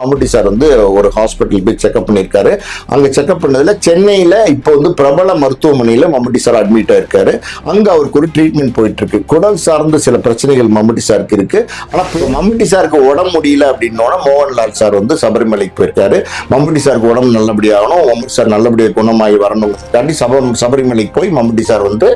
மம்முட்டி sir வந்து ஒரு hospital போய் செக்அப் பண்ணியிருக்காரு. அங்கே செக்அப் பண்ணதில் சென்னையில் இப்போ வந்து பிரபல மருத்துவமனையில் மம்முட்டி சார் அட்மிட் ஆயிருக்காரு. அங்கே அவருக்கு ஒரு ட்ரீட்மெண்ட் போயிட்டு இருக்கு குடல் சார்ந்த சில பிரச்சனைகள் மம்முட்டி சாருக்கு இருக்கு. ஆனால் மம்முட்டி சாருக்கு உடம்பு முடியல அப்படின்னோட மோகன்லால் சார் வந்து சபரிமலைக்கு போயிருக்காரு. மம்முட்டி சாருக்கு உடம்பு நல்லபடியாகணும் மம்முட்டி சார் நல்லபடியாக குணமாகி வரணும். தாண்டி சப சபரிமலைக்கு போய் மம்முட்டி சார் வந்து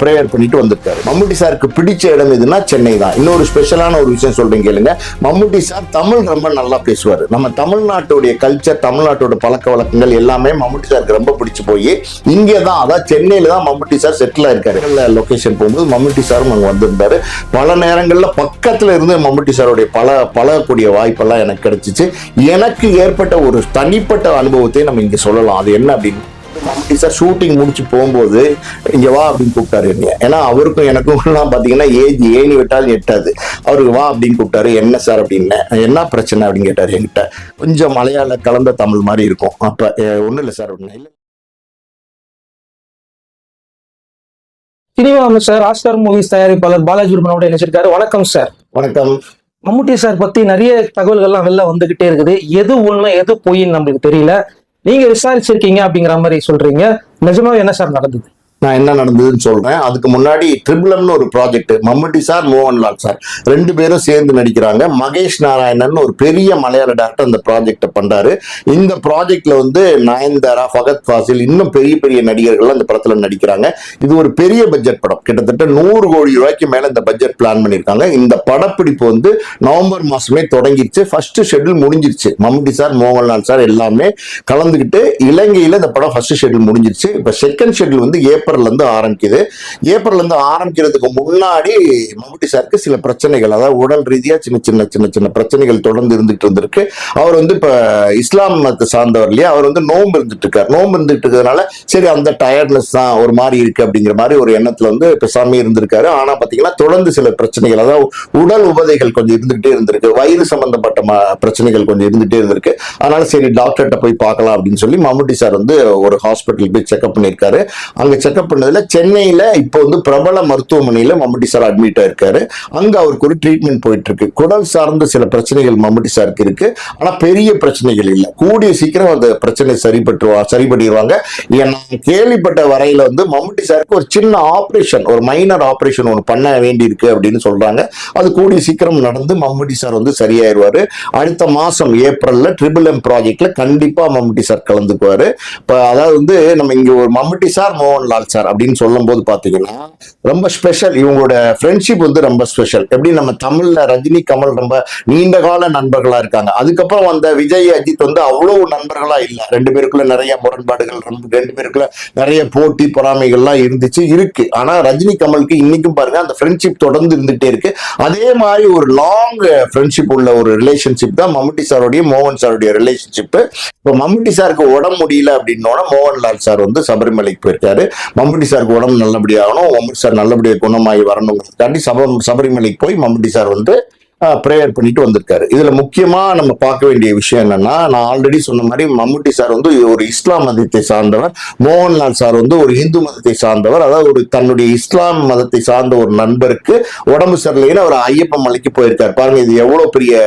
ப்ரேயர் பண்ணிட்டு வந்திருக்காரு. மம்முட்டி சாருக்கு பிடிச்ச இடம் எதுனா சென்னை தான். இன்னொரு ஸ்பெஷலான ஒரு விஷயம் சொல்றேன் கேளுங்க. மம்முட்டி சார் தமிழ் ரொம்ப நல்லா பேசுவார். நம்ம தமிழ்நாட்டுடைய கல்ச்சர் தமிழ்நாட்டோட பழக்க வழக்கங்கள் எல்லாமே மம்முட்டி சாருக்கு ரொம்ப பிடிச்சு போய் இங்கே தான் அதாவது சென்னையில தான் மம்முட்டி சார் செட்டில் ஆயிருக்காரு. லொகேஷன் போகும்போது மம்முட்டி சாரும் அங்கே வந்திருந்தாரு. பல நேரங்களில் பக்கத்தில் இருந்து மம்முட்டி சாருடைய பல பழகக்கூடிய வாய்ப்பெல்லாம் எனக்கு கிடைச்சிச்சு. எனக்கு ஏற்பட்ட ஒரு தனிப்பட்ட அனுபவத்தை நம்ம இங்கே சொல்லலாம். அது என்ன அப்படின்னு சார் ஷூட்டிங் முடிச்சு போகும்போது இங்க வா அப்படின்னு கூப்பிட்டாரு என்னைய. ஏன்னா அவருக்கும் எனக்கும் பாத்தீங்கன்னா ஏஜ் ஏணி விட்டாலும் எட்டாது. அவருக்கு வா அப்படின்னு கூப்பிட்டாரு என்ன சார்? அப்படின்னு. என்ன பிரச்சனை? அப்படின்னு கேட்டாரு என்கிட்ட. கொஞ்சம் மலையாள கலந்த தமிழ் மாதிரி இருக்கும். அப்ப ஒன்றும் இல்லை சார். அப்படின்னு. இல்ல. சினிமா அமைச்சர் ஆஸ்கர் மூவிஸ் தயாரிப்பாளர் பாலாஜி விருப்பனோட இணைச்சிருக்காரு. வணக்கம் சார் வணக்கம். மம்முட்டி சார் பத்தி நிறைய தகவல்கள்லாம் வெளில வந்துகிட்டே இருக்குது. எது உண்மை எது பொய்ன்னு நம்மளுக்கு தெரியல. நீங்க விசாரிச்சிருக்கீங்க அப்படிங்கிற மாதிரி சொல்றீங்க. நிஜமாவே என்ன சார் நடந்தது? நான் என்ன நடந்ததுன்னு சொல்றேன். அதுக்கு முன்னாடி ட்ரிபிளம்னு ஒரு project Mammootty sir Mohanlal sir ரெண்டு பேரும் சேர்ந்து நடிக்கிறாங்க. மகேஷ் நாராயணன் ஒரு பெரிய மலையாள டேரக்டர் அந்த ப்ராஜெக்டை பண்றாரு. இந்த ப்ராஜெக்ட்ல வந்து நயன்தாரா ஃபகத் ஃபாசில் இன்னும் பெரிய பெரிய நடிகர்கள் அந்த படத்துல நடிக்கிறாங்க. இது ஒரு பெரிய பட்ஜெட் படம். கிட்டத்தட்ட நூறு கோடி ரூபாய்க்கு மேல இந்த பட்ஜெட் பிளான் பண்ணியிருக்காங்க. இந்த படப்பிடிப்பு வந்து நவம்பர் மாசமே தொடங்கிடுச்சு ஃபர்ஸ்ட் ஷெட்யூல் முடிஞ்சிருச்சு. மம்முட்டி சார் மோகன்லால் சார் எல்லாமே கலந்துக்கிட்டு இலங்கையில இந்த படம் ஃபர்ஸ்ட் ஷெட்யூல் முடிஞ்சிருச்சு. இப்போ செகண்ட் ஷெட்யூல் வந்து ஏப்ரல் ஏப்ரல்லேருந்து ஆரம்பிக்குது. ஏப்ரல்லேருந்து ஆரம்பிக்கிறதுக்கு முன்னாடி மம்முட்டி சாருக்கு சில பிரச்சனைகள் அதாவது உடல் ரீதியாக சின்ன சின்ன சின்ன சின்ன பிரச்சனைகள் தொடர்ந்து இருந்துகிட்டு இருந்திருக்கு. அவர் வந்து இப்போ இஸ்லாம் மதத்தை சார்ந்தவர் இல்லையா? அவர் வந்து நோம்பு இருந்துட்டு இருக்கார். நோம்பு இருந்துட்டு இருக்கிறதுனால சரி அந்த டயர்ட்னஸ் தான் ஒரு மாதிரி இருக்குது அப்படிங்கிற மாதிரி ஒரு எண்ணத்தில் வந்து பெசாமி இருந்திருக்காரு. ஆனால் பார்த்தீங்கன்னா தொடர்ந்து சில பிரச்சனைகள் அதாவது உடல் உபதைகள் கொஞ்சம் இருந்துகிட்டே இருந்திருக்கு. வயிறு சம்பந்தப்பட்ட பிரச்சனைகள் கொஞ்சம் இருந்துகிட்டே இருந்திருக்கு. அதனால சரி டாக்டர்கிட்ட போய் பார்க்கலாம் அப்படின்னு சொல்லி மம்முட்டி சார் வந்து ஒரு ஹாஸ்பிட்டல் போய் செக்அப் பண்ணியிருக்காரு. அங்கே செக்அப் பண்ணதுல சென்னையில இப்போ வந்து பிரபல மருத்துவமனையில் மம்முட்டி சார் அட்மிட் ஆயிருக்காரு. அங்க அவருக்கு ஒரு ட்ரீட்மெண்ட் போயிட்டு இருக்கு குடல் சார்ந்த சில பிரச்சனைகள் மம்முட்டி சாருக்கு இருக்கு. ஆனா பெரிய பிரச்சனைகள் இல்லை. கூடிய சீக்கிரம் அந்த பிரச்சனை சரிபட்டுருவா சரி பண்ணிடுவாங்க நான் கேள்விப்பட்ட வரையில் வந்து மம்முட்டி சாருக்கு ஒரு சின்ன ஆப்ரேஷன் ஒரு மைனர் ஆப்ரேஷன் ஒன்று பண்ண வேண்டியிருக்கு அப்படின்னு சொல்றாங்க. அது கூடிய சீக்கிரம் நடந்து மம்முட்டி சார் வந்து சரியாயிருவாரு. அடுத்த மாசம் ஏப்ரல்ல ட்ரிபிள் எம் ப்ராஜெக்ட்ல கண்டிப்பாக மம்முட்டி சார் கலந்துக்குவாரு. இப்போ அதாவது வந்து நம்ம இங்கே ஒரு மம்முட்டி சார் மோகன்லால் சார் அப்படின்னு சொல்லும் போது பாத்தீங்கன்னா ரொம்ப ஸ்பெஷல் இவங்களோட ஃப்ரெண்ட்ஷிப் வந்து ரொம்ப ஸ்பெஷல் எப்படி நம்ம தமிழ்ல ரஜினி கமல் ரொம்ப நீண்ட கால நண்பர்களா இருக்காங்க. அதுக்கப்புறம் வந்த விஜய் அஜித் வந்து அவ்வளவு நண்பர்களா இல்ல. ரெண்டு பேருக்குள்ள நிறைய முரண்பாடுகள் ரொம்ப- ரெண்டு பேருக்குள்ள நிறைய போட்டி பொறாமைகள்லாம் இருந்துச்சு இருக்கு. ஆனா ரஜினி கமலுக்கு இன்னைக்கும் பாருங்க அந்த ஃப்ரெண்ட்ஷிப் தொடர்ந்து இருந்துட்டே இருக்கு. அதே மாதிரி ஒரு லாங் ஃப்ரெண்ட்ஷிப் உள்ள ஒரு ரிலேஷன்ஷிப் தான் மம்முட்டி சாருடைய மோகன் சாருடைய ரிலேஷன்ஷிப் இப்போ மம்முட்டி சாருக்கு உடம்பு முடியல அப்படின்னோட மோகன்லால் சார் வந்து சபரிமலைக்கு போயிருக்காரு. மம்முட்டி சாருக்கு உடம்பு நல்லபடியாகணும் மம்முட்டி சார் நல்லபடியாக குணமாகி வரணுங்கிறதுக்காண்டி சப சபரிமலைக்கு போய் மம்முட்டி சார் வந்து ப்ரேயர் பண்ணிட்டு வந்திருக்காரு. இதுல முக்கியமா நம்ம பார்க்க வேண்டிய விஷயம் என்னன்னா நான் ஆல்ரெடி சொன்ன மாதிரி மம்முட்டி சார் வந்து ஒரு இஸ்லாம் மதத்தை சார்ந்தவர் மோகன்லால் சார் வந்து ஒரு இந்து மதத்தை சார்ந்தவர். அதாவது ஒரு தன்னுடைய இஸ்லாம் மதத்தை சார்ந்த ஒரு நண்பருக்கு உடம்பு சரியில்லைன்னு அவர் ஐயப்ப மலைக்கு போயிருக்காரு. பாருங்க இது எவ்வளவு பெரிய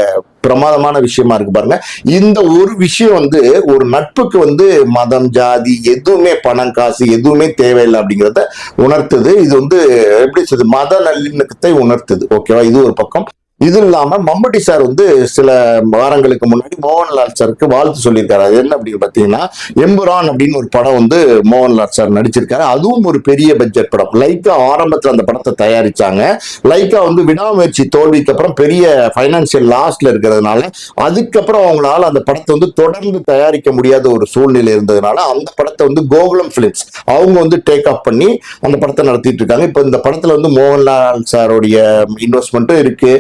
பிரமாதமான விஷயமா இருக்கு பாருங்க. இந்த ஒரு விஷயம் வந்து ஒரு நட்புக்கு வந்து மதம் ஜாதி எதுவுமே பணம் காசு எதுவுமே தேவையில்லை அப்படிங்கிறத உணர்த்துது. இது வந்து எப்படி சொல்றது? மத நல்லிணக்கத்தை உணர்த்துது. ஓகேவா இது ஒரு பக்கம். இது இல்லாம மம்முட்டி சார் வந்து சில வாரங்களுக்கு முன்னாடி மோகன்லால் சாருக்கு வாழ்த்து சொல்லியிருக்காரு. அது என்ன அப்படின்னு பாத்தீங்கன்னா எம்புரான் அப்படின்னு ஒரு படம் வந்து மோகன்லால் சார் நடிச்சிருக்காரு. அதுவும் ஒரு பெரிய பட்ஜெட் படம். லைக்கா ஆரம்பத்துல அந்த படத்தை தயாரிச்சாங்க. லைக்கா வந்து விடாமுயற்சி தோல்விக்கு அப்புறம் பெரிய பைனான்சியல் லாஸ்ட்ல இருக்கிறதுனால அதுக்கப்புறம் அவங்களால அந்த படத்தை வந்து தொடர்ந்து தயாரிக்க முடியாத ஒரு சூழ்நிலை இருந்ததுனால அந்த படத்தை வந்து கோகுலம் பிலிம்ஸ் அவங்க வந்து டேக் ஆஃப் பண்ணி அந்த படத்தை நடத்திட்டு இருக்காங்க. இப்போ இந்த படத்துல வந்து மோகன்லால் சாருடைய இன்வெஸ்ட்மெண்ட்டும் இருக்கு.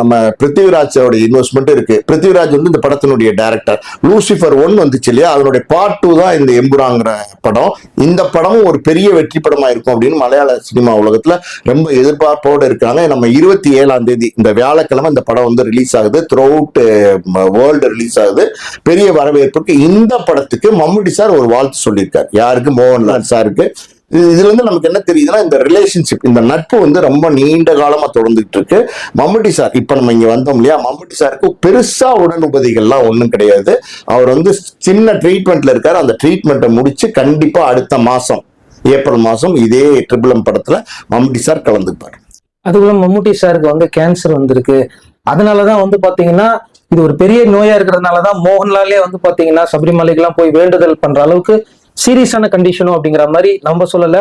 நம்ம பிருத்திவிராஜோட இன்வெஸ்ட்மெண்ட் இருக்கு. பிருத்திவிராஜ் வந்து இந்த படத்தினுடைய டைரக்டர் லூசிஃபர் ஒன் வந்துச்சு இல்லையா? அதனுடைய பார்ட் டூ தான் இந்த எம்புராங்கிற படம். இந்த படமும் ஒரு பெரிய வெற்றி படமா இருக்கும் அப்படின்னு மலையாள சினிமா உலகத்துல ரொம்ப எதிர்பார்ப்போடு இருக்காங்க நம்ம இருபத்தி ஏழாம் தேதி இந்த வியாழக்கிழமை இந்த படம் வந்து ரிலீஸ் ஆகுது. த்ரூ அவுட் வேர்ல்டு ரிலீஸ் ஆகுது. பெரிய வரவேற்புக்கு இந்த படத்துக்கு மம்முட்டி சார் ஒரு வாழ்த்து சொல்லியிருக்காரு. யாருக்கு? மோகன்லால் சாருக்கு. இதுல இருந்து நமக்கு என்ன தெரியுதுன்னா இந்த ரிலேஷன்ஷிப் இந்த நட்பு வந்து ரொம்ப நீண்ட காலமா தொடர்ந்துட்டு இருக்கு. மம்முட்டி சார் இப்ப நம்ம இங்க வந்தோம் இல்லையா? மம்முட்டி சாருக்கு பெருசா உடன் உபதிகள்லாம் ஒண்ணும் கிடையாது. அவர் வந்து சின்ன ட்ரீட்மெண்ட்ல இருக்காரு. அந்த ட்ரீட்மெண்ட்டை முடிச்சு கண்டிப்பா அடுத்த மாசம் ஏப்ரல் மாசம் இதே ட்ரிபிளம் படத்துல மம்முட்டி சார் கலந்துப்பார். அதுக்குள்ள மம்முட்டி சாருக்கு வந்து கேன்சர் வந்திருக்கு. அதனாலதான் வந்து பாத்தீங்கன்னா இது ஒரு பெரிய நோயா இருக்கிறதுனாலதான் மோகன்லாலே வந்து பாத்தீங்கன்னா சபரிமலைக்கெல்லாம் போய் வேண்டுதல் பண்ற அளவுக்கு சீரியஸான கண்டிஷனும் அப்படிங்கிற மாதிரி நம்ம சொல்லல.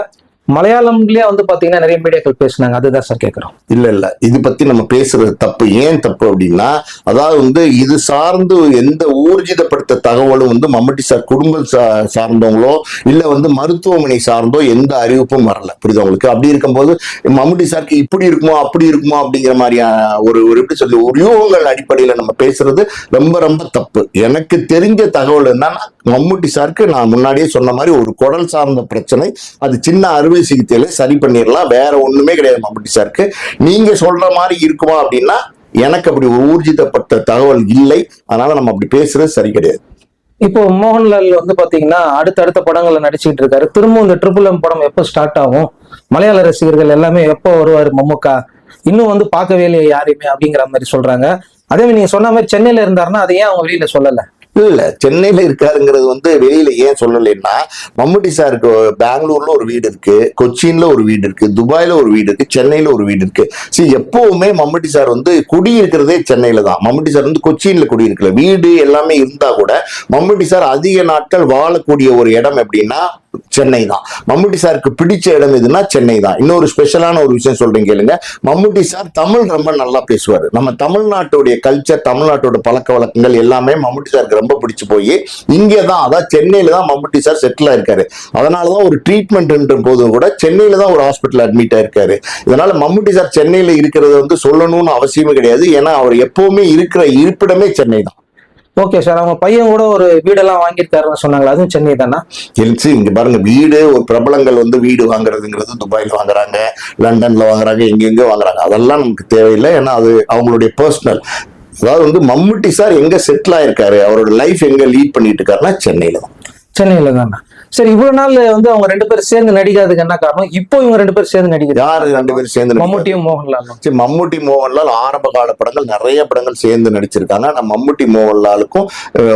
மலையாளம்லயே வந்து பாத்தீங்கன்னா நிறைய மீடியாக்கள் பேசுனாங்க. அதுதான் சார் கேட்கிறோம் இல்ல இல்ல. இது பத்தி நம்ம பேசுறது தப்பு. ஏன் தப்பு அப்படின்னா அதாவது வந்து இது சார்ந்து எந்த ஊர்ஜிதப்படுத்த தகவலும் வந்து மம்முட்டி சார் குடும்பம் சார்ந்தவங்களோ இல்ல வந்து மருத்துவமனை சார்ந்தோ எந்த அறிவிப்பும் வரல. புரியுது உங்களுக்கு? அப்படி இருக்கும்போது மம்முட்டி சாருக்கு இப்படி இருக்குமோ அப்படி இருக்குமோ அப்படிங்கிற மாதிரியான ஒரு ஒரு எப்படி சொல்லி ஒரு யூகங்கள் அடிப்படையில நம்ம பேசுறது ரொம்ப ரொம்ப தப்பு. எனக்கு தெரிஞ்ச தகவல் என்னன்னா மம்முட்டி சாருக்கு நான் முன்னாடியே சொன்ன மாதிரி ஒரு குடல் சார்ந்த பிரச்சனை அது சின்ன அறுவை சிகிச்சையில சரி பண்ணிடலாம். வேற ஒண்ணுமே கிடையாது மம்பட்டி சாருக்கு. நீங்க சொல்ற மாதிரி இருக்குமா அப்படின்னா எனக்கு அப்படி ஊர்ஜிதப்பட்ட தகவல் இல்லை. அதனால நம்ம அப்படி பேசுறது சரி கிடையாது. இப்போ மோகன்லால் வந்து பாத்தீங்கன்னா அடுத்தடுத்த படங்கள்ல நடிச்சுட்டு இருக்காரு. திரும்ப இந்த ட்ரிபிள் எம் படம் எப்போ ஸ்டார்ட் ஆகும்? மலையாள ரசிகர்கள் எல்லாமே எப்போ வருவார் மம்முக்கா? இன்னும் வந்து பார்க்கவே இல்லையே யாரையுமே அப்படிங்கிற மாதிரி சொல்றாங்க. அதே மாதிரி நீங்க சொன்ன மாதிரி சென்னையில இருந்தாருன்னா அதை ஏன் அவங்க வெளியில சொல்லல? இல்ல சென்னையில இருக்காருங்கிறது வந்து வெளியில ஏன் சொல்லலைன்னா மம்முட்டி சாருக்கு பெங்களூர்ல ஒரு வீடு இருக்கு கொச்சின்ல ஒரு வீடு இருக்கு துபாயில ஒரு வீடு இருக்கு சென்னையில ஒரு வீடு இருக்கு. சரி எப்பவுமே மம்முட்டி சார் வந்து குடி இருக்கிறதே சென்னையில தான். மம்முட்டி சார் வந்து கொச்சின்ல குடியிருக்கல. வீடு எல்லாமே இருந்தா கூட மம்முட்டி சார் அதிக நாட்கள் வாழக்கூடிய ஒரு இடம் எப்படின்னா சென்னை தான். மம்முட்டி சாருக்கு பிடிச்ச இடம் எதுன்னா சென்னை தான். இன்னொரு ஸ்பெஷலான ஒரு விஷயம் சொல்றேன் கேளுங்க. மம்முட்டி சார் தமிழ் ரொம்ப நல்லா பேசுவார். நம்ம தமிழ்நாட்டுடைய கல்ச்சர் தமிழ்நாட்டோட பழக்க வழக்கங்கள் எல்லாமே மம்முட்டி சாருக்கு ரொம்ப பிடிச்சு போய் இங்கே தான் அதான் சென்னையில தான் மம்முட்டி சார் செட்டில் ஆயிருக்காரு. அதனால தான் ஒரு ட்ரீட்மெண்ட்ன்ற போதும் கூட சென்னையில தான் ஒரு ஹாஸ்பிட்டல் அட்மிட் ஆயிருக்காரு. இதனால மம்முட்டி சார் சென்னையில இருக்கிறத வந்து சொல்லணும்னு அவசியமே கிடையாது. ஏன்னா அவர் எப்பவுமே இருக்கிற இருப்பிடமே சென்னை தான். ஓகே சார் அவங்க பையன் கூட ஒரு வீடெல்லாம் வாங்கியிருக்காருன்னு சொன்னாங்களா அதுவும் சென்னை தானா? எல்சி இங்க பாருங்க வீடு ஒரு பிரபலங்கள் வந்து வீடு வாங்குறதுங்கிறது துபாயில வாங்குறாங்க லண்டன்ல வாங்குறாங்க எங்கெங்க வாங்குறாங்க. அதெல்லாம் நமக்கு தேவையில்லை ஏன்னா அது அவங்களுடைய பர்சனல் அதாவது வந்து மம்முட்டி சார் எங்க செட்டில் ஆயிருக்காரு அவரோட லைஃப் எங்க லீட் பண்ணிட்டு இருக்காருன்னா சென்னையில தான். சென்னையில தானா? சரி இவ்வளவு நாள் வந்து அவங்க ரெண்டு பேரும் சேர்ந்து நடிக்காததுக்கு என்ன காரணம்? இப்போ இவங்க ரெண்டு பேரும் சேர்ந்து நடிக்கிறாங்க யாரு ரெண்டு பேரும் சேர்ந்து? மம்முட்டியும் மோகன்லாலும் சரி, மம்முட்டி மோகன்லால் ஆரம்ப கால படங்கள் நிறைய படங்கள் சேர்ந்து நடிச்சிருக்காங்க. ஆனா மம்முட்டி மோகன்லாலுக்கும்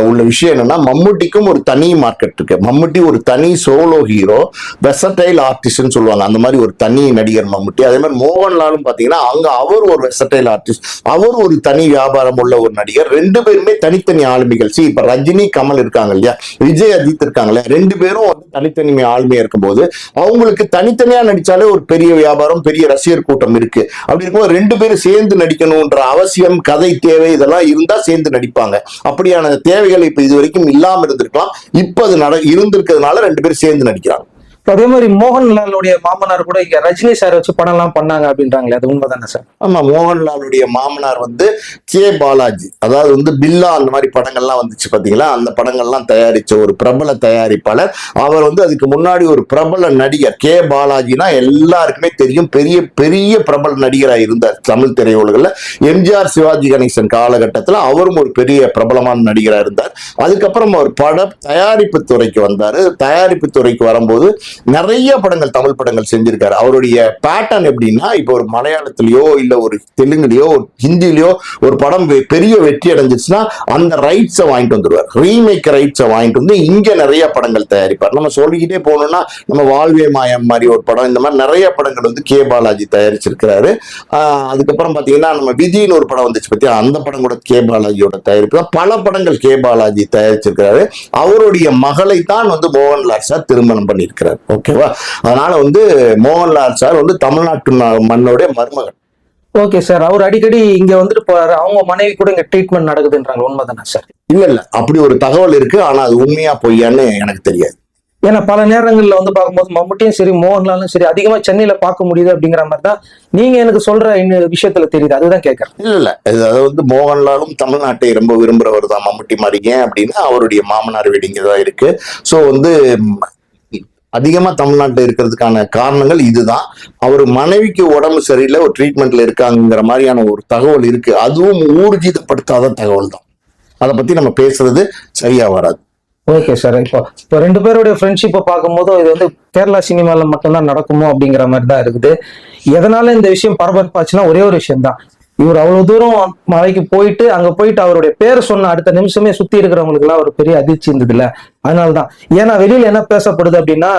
உள்ள விஷயம் என்னன்னா மம்முட்டிக்கும் ஒரு தனி மார்க்கெட் இருக்கு. மம்முட்டி ஒரு தனி சோலோ ஹீரோ வெசடைல் ஆர்டிஸ்ட்னு சொல்லுவாங்க. அந்த மாதிரி ஒரு தனி நடிகர் மம்முட்டி. அதே மாதிரி மோகன்லாலும் பாத்தீங்கன்னா அங்க அவர் ஒரு வெசடைல் ஆர்டிஸ்ட் அவர் ஒரு தனி வியாபாரம் உள்ள ஒரு நடிகர். ரெண்டு பேருமே தனித்தனி ஆளுமைகள். சி இப்ப ரஜினி கமல் இருக்காங்க இல்லையா? விஜய் அஜித் இருக்காங்களே ரெண்டு பேரும் வந்து தனித்தனி ஆளுமையா இருக்கும்போது அவங்களுக்கு தனித்தனியா நடிச்சாலே ஒரு பெரிய வியாபாரம் பெரிய ரசிகர் கூட்டம் இருக்கு. அப்படி இருக்கும்போது ரெண்டு பேரும் சேர்ந்து நடிக்கணும்ன்ற அவசியம் கதை தேவை இதெல்லாம் இருந்தா சேர்ந்து நடிப்பாங்க. அப்படியான தேவைகள் இப்ப இது வரைக்கும் இல்லாம இருந்திருக்கலாம். இப்ப அது நட இருந்திருக்கிறதுனால ரெண்டு பேரும் சேர்ந்து நடிக்கிறாங்க. அதே மாதிரி மோகன்லாலுடைய மாமனார் கூட இங்க ரஜினி சார் வச்சு படம் எல்லாம் பண்ணாங்க அப்படின்றாங்களே அது உண்மைதானே சார் ஆமா மோகன்லாலுடைய மாமனார் வந்து கே பாலாஜி. அதாவது வந்து பில்லா அந்த மாதிரி படங்கள்லாம் வந்துச்சு பாத்தீங்களா? அந்த படங்கள்லாம் தயாரிச்ச ஒரு பிரபல தயாரிப்பாளர். அவர் வந்து அதுக்கு முன்னாடி ஒரு பிரபல நடிகர். கே பாலாஜினா எல்லாருக்குமே தெரியும். பெரிய பெரிய பிரபல நடிகராக இருந்தார் தமிழ் திரையுலகில். எம்ஜிஆர் சிவாஜி கணேசன் காலகட்டத்தில் அவரும் ஒரு பெரிய பிரபலமான நடிகராக இருந்தார். அதுக்கப்புறம் அவர் பட தயாரிப்பு துறைக்கு வந்தார். தயாரிப்பு துறைக்கு வரும்போது நிறைய படங்கள் தமிழ் படங்கள் செஞ்சிருக்காரு. அவருடைய பேட்டர்ன் எப்படின்னா இப்போ ஒரு மலையாளத்திலயோ இல்ல ஒரு தெலுங்குலயோ ஒரு ஹிந்திலயோ ஒரு படம் பெரிய வெற்றி அடைஞ்சிச்சுன்னா அந்த ரைட்ஸை வாங்கிட்டு வந்துருவார். ரீமேக் ரைட்ஸை வாங்கிட்டு வந்து இங்க நிறைய படங்கள் தயாரிப்பார். நம்ம சொல்லிக்கிட்டே போனோம்னா நம்ம வாழ்வே மாயம் மாதிரி ஒரு படம் இந்த மாதிரி நிறைய படங்கள் வந்து கே பாலாஜி தயாரிச்சிருக்கிறாரு. ஆஹ் அதுக்கப்புறம் பாத்தீங்கன்னா நம்ம விதின்னு ஒரு படம் வந்துச்சு பத்தியா அந்த படம் கூட கே பாலாஜியோட தயாரிப்பு தான். பல படங்கள் கே பாலாஜி தயாரிச்சிருக்கிறாரு. அவருடைய மகளை தான் வந்து மோகன்லால் சார் திருமணம் பண்ணியிருக்கிறார். ஓகேவா? அதனால வந்து மோகன்லால் சார் வந்து தமிழ்நாட்டு மண்ணோடைய மருமகன். ஓகே சார் அவர் அடிக்கடி இங்க வந்துட்டு போறாரு. அவங்க மனைவி கூட இங்க ட்ரீட்மெண்ட் நடக்குதுன்றாங்க. உண்மைதானே சார்? இல்ல இல்ல. அப்படி ஒரு தகவல் இருக்கு. ஆனா அது உண்மையா பொய்யான்னு எனக்கு தெரியாது. ஏன்னா பல நேரங்கள்ல வந்து பார்க்கும்போது மம்முட்டியும் சரி மோகன்லாலும் சரி அதிகமா சென்னையில பார்க்க முடியுது அப்படிங்கிற மாதிரி தான் நீங்க எனக்கு சொல்ற இந்த விஷயத்துல தெரியுது. அதுதான் கேட்கறேன் இல்ல இல்ல. அதாவது வந்து மோகன்லாலும் தமிழ்நாட்டை ரொம்ப விரும்புறவர் தான் மம்முட்டி மாதிரி. ஏன் அப்படின்னா அவருடைய மாமனார் வீடு இங்க தான் இருக்கு. ஸோ வந்து அதிகமா தமிழ்நாட்டில் இருக்கிறதுக்கான காரணங்கள் இதுதான். அவர் மனைவிக்கு உடம்பு சரியில்லை ஒரு ட்ரீட்மெண்ட்ல இருக்காங்கிற மாதிரியான ஒரு தகவல் இருக்கு. அதுவும் ஊர்ஜிதப்படுத்தாத தகவல் தான் அதை பத்தி நம்ம பேசுறது சரியா வராது. ஓகே சார் இப்போ இப்போ ரெண்டு பேருடைய ஃப்ரெண்ட்ஷிப்பை பார்க்கும்போது இது வந்து கேரளா சினிமாவில் மட்டும்தான் நடக்குமோ அப்படிங்கிற மாதிரி தான் இருக்குது. எதனால இந்த விஷயம் பரபரப்பாச்சுன்னா ஒரே ஒரு விஷயம் தான் இவர் அவ்வளவு தூரம் மலைக்கு போயிட்டு அங்க போயிட்டு அவருடைய பேர் சொன்ன அடுத்த நிமிஷமே சுத்தி இருக்கிறவங்களுக்கு எல்லாம் ஒரு பெரிய அதிர்ச்சி இருந்தது இல்ல அதனாலதான். ஏன்னா வெளியில என்ன பேசப்படுது அப்படின்னா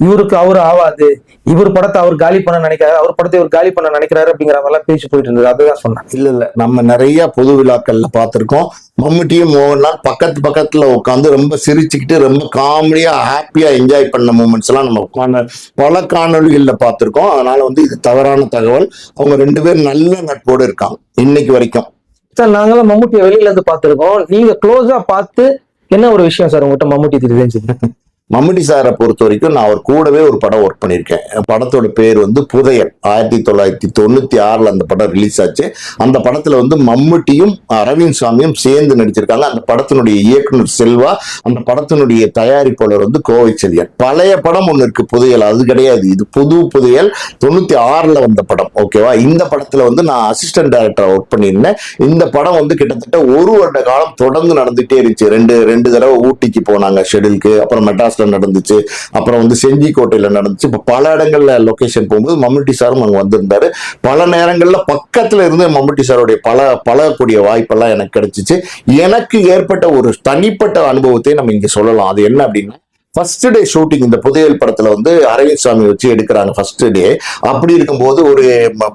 இவருக்கு அவரு ஆவாது. இவர் படத்தை அவர் காலி பண்ண நினைக்கிறாரு. அவர் படத்தை இவர் காலி பண்ண நினைக்கிறாரு அப்படிங்கிற மாதிரிலாம் பேச்சு போயிட்டு இருந்தது. அதுதான் சொன்னேன். இல்ல இல்ல. நம்ம நிறைய பொது விழாக்கள்ல பார்த்திருக்கோம். மம்முட்டியும் மோகன்லால் பக்கத்து பக்கத்துல உட்காந்து ரொம்ப சிரிச்சுக்கிட்டு ரொம்ப காமெடியா ஹாப்பியா என்ஜாய் பண்ண மூமெண்ட்ஸ் எல்லாம் நம்ம உட்கார்ந்து பல காணொளிகள்ல பார்த்திருக்கோம். அதனால வந்து இது தவறான தகவல். அவங்க ரெண்டு பேரும் நல்ல நட்போடு இருக்காங்க இன்னைக்கு வரைக்கும். சார் நாங்களாம் மம்முட்டியை வெளியில இருந்து பார்த்திருக்கோம். நீங்க க்ளோஸா பார்த்து என்ன ஒரு விஷயம் சார் உங்ககிட்ட மம்முட்டி தெரியுதுன்னு மம்முட்டி சாரை பொறுத்த வரைக்கும் நான் அவர் கூடவே ஒரு படம் ஒர்க் பண்ணியிருக்கேன். படத்தோட பேர் வந்து புதையல். ஆயிரத்தி தொள்ளாயிரத்தி தொண்ணூற்றி ஆறில் அந்த படம் ரிலீஸ் ஆச்சு. அந்த படத்தில் வந்து மம்முட்டியும் அரவிந்த் சாமியும் சேர்ந்து நடிச்சிருக்காங்க. அந்த படத்தினுடைய இயக்குனர் செல்வா அந்த படத்தினுடைய தயாரிப்பாளர் வந்து கோவை செல்லியன் பழைய படம் ஒன்று இருக்குது புதையல். அது கிடையாது. இது புது புதையல். தொண்ணூற்றி ஆறில் வந்த படம் ஓகேவா இந்த படத்தில் வந்து நான் அசிஸ்டன்ட் டைரக்டராக ஒர்க் பண்ணியிருந்தேன். இந்த படம் வந்து கிட்டத்தட்ட ஒரு வருட காலம் தொடர்ந்து நடந்துகிட்டே இருந்துச்சு. ரெண்டு ரெண்டு தடவை ஊட்டிக்கு போனாங்க ஷெடியூலுக்கு அப்புறம் மெட்ராஸ்ல நடந்துச்சு. அப்புறம் வந்து செஞ்சிக்கோட்டையில நடந்துச்சு. இப்போ பல இடங்கள்ல லொகேஷன் போகும்போது மம்முட்டி சாரும் அங்க வந்திருந்தாரு. பல நேரங்கள்ல பக்கத்துல இருந்து மம்முட்டி சாருடைய பல பழகக்கூடிய வாய்ப்பெல்லாம் எனக்கு கிடைச்சிச்சு. எனக்கு ஏற்பட்ட ஒரு தனிப்பட்ட அனுபவத்தை நம்ம இங்க சொல்லலாம். அது என்ன அப்படின்னா ஃபர்ஸ்ட் டே ஷூட்டிங் இந்த புதையல் படத்துல வந்து அரவிந்த் சாமி வச்சு எடுக்கிறாங்க ஃபர்ஸ்ட் டே அப்படி இருக்கும்போது ஒரு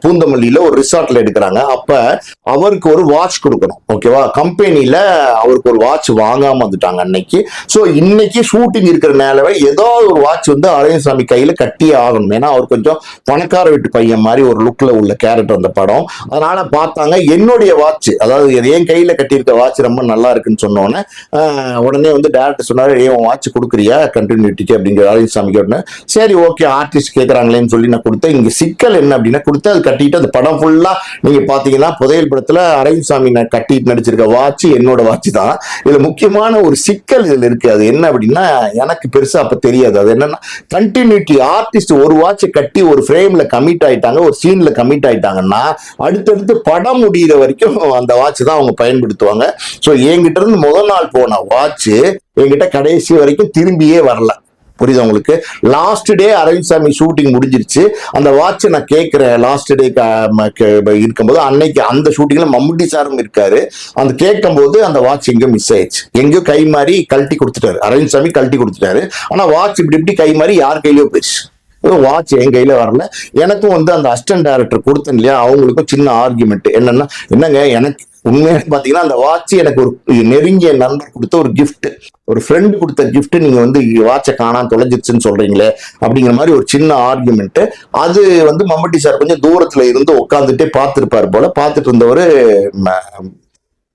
பூந்தமல்லியில ஒரு ரிசார்ட்ல எடுக்கிறாங்க. அப்ப அவருக்கு ஒரு வாட்ச் கொடுக்கணும். ஓகேவா கம்பெனில அவருக்கு ஒரு வாட்ச் வாங்காம வந்துட்டாங்க அன்னைக்கு. ஸோ இன்னைக்கு ஷூட்டிங் இருக்கிற நேரவே ஏதாவது ஒரு வாட்ச் வந்து அரவிந்த் சாமி கையில கட்டியே ஆகணும். ஏன்னா அவர் கொஞ்சம் பணக்கார வீட்டு பையன் மாதிரி ஒரு லுக்ல உள்ள கேரக்டர் அந்த படம். அதனால பார்த்தாங்க என்னுடைய வாட்ச் அதாவது என் கையில கட்டியிருக்க வாட்ச் ரொம்ப நல்லா இருக்குன்னு சொன்னோன்னே உடனே வந்து டேரக்டர் சொன்னாரு ஏன் வாட்ச் கொடுக்குறியா? கண்டினியூட்டிக்கு அப்படிங்கிற அரவிந்த் சாமிக்கு கேட்டேன் சரி ஓகே ஆர்டிஸ்ட் கேட்கறாங்களேன்னு சொல்லி நான் கொடுத்தேன். இங்க சிக்கல் என்ன அப்படின்னா கொடுத்து அது கட்டிட்டு அந்த படம் ஃபுல்லா நீங்க பார்த்தீங்கன்னா புதையல் படத்துல அரவிந்த் சாமி நான் கட்டிட்டு நடிச்சிருக்க வாட்ச் என்னோட வாட்ச் தான். இதில் முக்கியமான ஒரு சிக்கல் இதில் இருக்கு. அது என்ன அப்படின்னா எனக்கு பெருசா அப்போ தெரியாது. அது என்னன்னா கண்டினியூட்டி ஆர்டிஸ்ட் ஒரு வாட்சை கட்டி ஒரு ஃப்ரேம்ல கமிட் ஆயிட்டாங்க ஒரு சீனில் கமிட் ஆயிட்டாங்கன்னா அடுத்தடுத்து படம் முடிகிற வரைக்கும் அந்த வாட்ச் தான் அவங்க பயன்படுத்துவாங்க. ஸோ என்கிட்ட இருந்து முதல் நாள் போன வாட்சு என்கிட்ட கடைசி வரைக்கும் திரும்பியே வரல. புரியுதா உங்களுக்கு? லாஸ்ட் டே அரவிந்த் சாமி ஷூட்டிங் முடிஞ்சிருச்சு. அந்த வாட்ச் நான் கேட்குறேன். லாஸ்ட் டே இருக்கும்போது அன்னைக்கு அந்த ஷூட்டிங்ல மம்முட்டி சாரும் இருக்காரு. அந்த கேட்கும்போது அந்த வாட்ச் எங்கேயோ மிஸ் ஆயிடுச்சு. எங்கேயோ கை மாறி கழட்டி கொடுத்துட்டாரு. அரவிந்த் சாமி கழட்டி கொடுத்துட்டாரு. ஆனா வாட்ச் இப்படி இப்படி கை மாறி யார் கையிலயோ போயிடுச்சு. வாட்ச் என் கையில வரல. எனக்கும் வந்து அந்த அசிஸ்டன்ட் டைரக்டர் கொடுத்தேன் இல்லையா? அவங்களுக்கும் சின்ன ஆர்குமெண்ட் என்னன்னா என்னங்க எனக்கு உண்மையாக பாத்தீங்கன்னா அந்த வாட்ச் எனக்கு ஒரு நெருங்கிய நண்பர் கொடுத்த ஒரு கிஃப்ட் ஒரு ஃப்ரெண்டு கொடுத்த கிஃப்ட் நீங்க வந்து வாட்சை காணாம தொலைஞ்சிருச்சுன்னு சொல்றீங்களே அப்படிங்கிற மாதிரி ஒரு சின்ன ஆர்குமெண்ட் அது வந்து மம்பட்டி சார் கொஞ்சம் தூரத்துல இருந்து உட்காந்துட்டே பார்த்துருப்பாரு போல. பார்த்துட்டு இருந்தவர்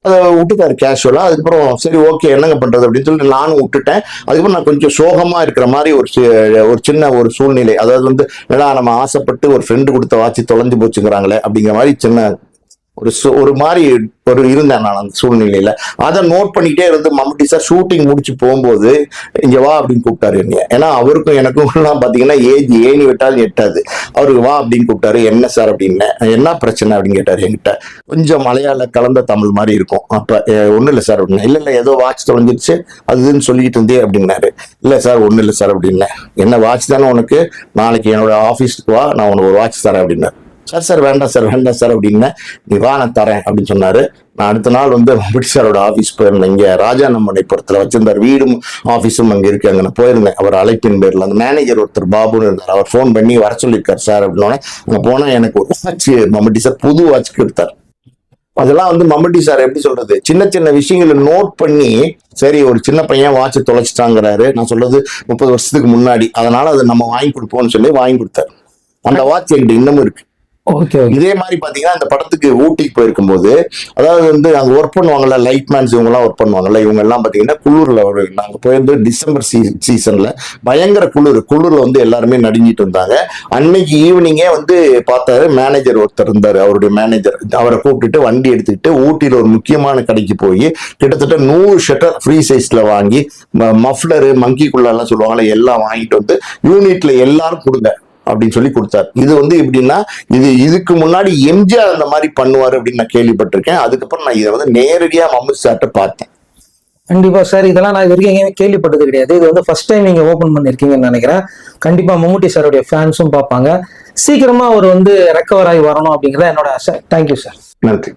அதை விட்டுட்டாரு கேஷுவலாக அதுக்கப்புறம் சரி ஓகே என்னங்க பண்ணுறது அப்படின்னு சொல்லிட்டு நானும் விட்டுட்டேன். அதுக்கப்புறம் நான் கொஞ்சம் சோகமாக இருக்கிற மாதிரி ஒரு ஒரு சின்ன ஒரு சூழ்நிலை. அதாவது வந்து என்னடா நம்ம ஆசைப்பட்டு ஒரு ஃப்ரெண்டு கொடுத்த வாட்சி தொலைஞ்சு போச்சுங்கிறாங்களே அப்படிங்கிற மாதிரி சின்ன ஒரு சு- ஒரு மாதிரி ஒரு இருந்தேன் நான் அந்த சூழ்நிலையில. அதை நோட் பண்ணிட்டே இருந்து மம்முட்டி சார் ஷூட்டிங் முடிச்சு போகும்போது இங்க வா அப்படின்னு கூப்பிட்டாரு என்னைய. ஏன்னா அவருக்கும் எனக்கும் எல்லாம் பாத்தீங்கன்னா ஏஜ் ஏணி விட்டாலும் எட்டாது. அவருக்கு வா அப்படின்னு கூப்பிட்டாரு. என்ன சார் அப்படின்னு? என்ன பிரச்சனை? அப்படின்னு கேட்டாரு என்கிட்ட. கொஞ்சம் மலையாள கலந்த தமிழ் மாதிரி இருக்கும். அப்ப ஒண்ணு இல்லை சார் அப்படின்னு. இல்ல இல்ல ஏதோ வாட்ச் தொலைஞ்சிருச்சு. அதுன்னு சொல்லிட்டு இருந்தே அப்படின்னாரு. இல்ல சார் ஒண்ணு இல்லை சார் அப்படின்னு. என்ன வாட்ச் தானே உனக்கு? நாளைக்கு என்னோட ஆபீஸ்க்கு வா. நான் உனக்கு ஒரு வாட்ச் தரேன் அப்படின்னாரு. சார் சார் வேண்டாம் சார் வேண்டாம் சார் அப்படின்னேன் நீ வா நான் தரேன் அப்படின்னு சொன்னாரு. நான் அடுத்த நாள் வந்து மம்பட்டி சாரோட ஆஃபீஸ் போயிருந்தேன். இங்க ராஜாநம்மனைப்புறத்துல வச்சிருந்தார். வீடும் ஆஃபீஸும் அங்க இருக்கு. அங்க நான் போயிருந்தேன். அவர் அழைப்பின் பேர்ல அந்த மேனேஜர் ஒருத்தர் பாபுன்னு இருந்தார். அவர் ஃபோன் பண்ணி வர சொல்லியிருக்காரு சார் அப்படின்னோடனே அங்க போனா எனக்கு ஒரு வாட்ச் மம்பட்டி சார் புது வாட்ச் கொடுத்தார். அதெல்லாம் வந்து மம்பட்டி சார் எப்படி சொல்றது? சின்ன சின்ன விஷயங்களை நோட் பண்ணி சரி ஒரு சின்ன பையன் வாட்ச் தொலைச்சிட்டாங்கிறாரு. நான் சொல்றது முப்பது வருஷத்துக்கு முன்னாடி. அதனால அதை நம்ம வாங்கி கொடுப்போம்னு சொல்லி வாங்கி கொடுத்தாரு. அந்த வாட்ச் என்கிட்ட இன்னமும் இருக்கு. இதே மாதிரி பாத்தீங்கன்னா இந்த படத்துக்கு ஊட்டிக்கு போயிருக்கும் போது அதாவது வந்து அங்க ஒர்க் பண்ணுவாங்கல்ல லைட் மேன்ஸ் இவங்க எல்லாம் ஒர்க் பண்ணுவாங்கல்ல இவங்க எல்லாம் பாத்தீங்கன்னா குளிர்ல ஒரு நாங்க போயிருந்து டிசம்பர் சீசன்ல பயங்கர குளிர். குளிர்ல வந்து எல்லாருமே நடுங்கிட்டு இருந்தாங்க. அன்னைக்கு ஈவினிங்கே வந்து பார்த்தாரு மேனேஜர் ஒருத்தர் இருந்தாரு அவருடைய மேனேஜர் அவரை கூப்பிட்டுட்டு வண்டி எடுத்துக்கிட்டு ஊட்டியில ஒரு முக்கியமான கடைக்கு போய் கிட்டத்தட்ட நூறு ஷட்டர் ஃப்ரீ சைஸ்ல வாங்கி மஃப்லரு மங்கிக்குள்ள எல்லாம் சொல்லுவாங்கல்ல எல்லாம் வாங்கிட்டு வந்து யூனிட்ல எல்லாரும் கொடுங்க. அப்படின்னு சொல்லி கொடுத்தாரு. இது வந்து எப்படின்னா இது இதுக்கு முன்னாடி எம்ஜிஆர் அந்த மாதிரி பண்ணுவாரு அப்படின்னு நான் கேள்விப்பட்டிருக்கேன். அதுக்கப்புறம் நான் இதை வந்து நேரடியா மம்முட்டி சார்ட்ட பார்த்தேன். கண்டிப்பா சார் இதெல்லாம் நான் இது வரைக்கும் எங்கேயுமே கேள்விப்பட்டது கிடையாது. இது வந்து ஃபர்ஸ்ட் டைம் நீங்க ஓபன் பண்ணிருக்கீங்கன்னு நினைக்கிறேன். கண்டிப்பா மம்முட்டி சாருடைய ஃபேன்ஸும் பார்ப்பாங்க. சீக்கிரமா அவர் வந்து ரெக்கவர் ஆகி வரணும் அப்படிங்கிறத என்னோட ஆசை தேங்க்யூ சார் நன்றி.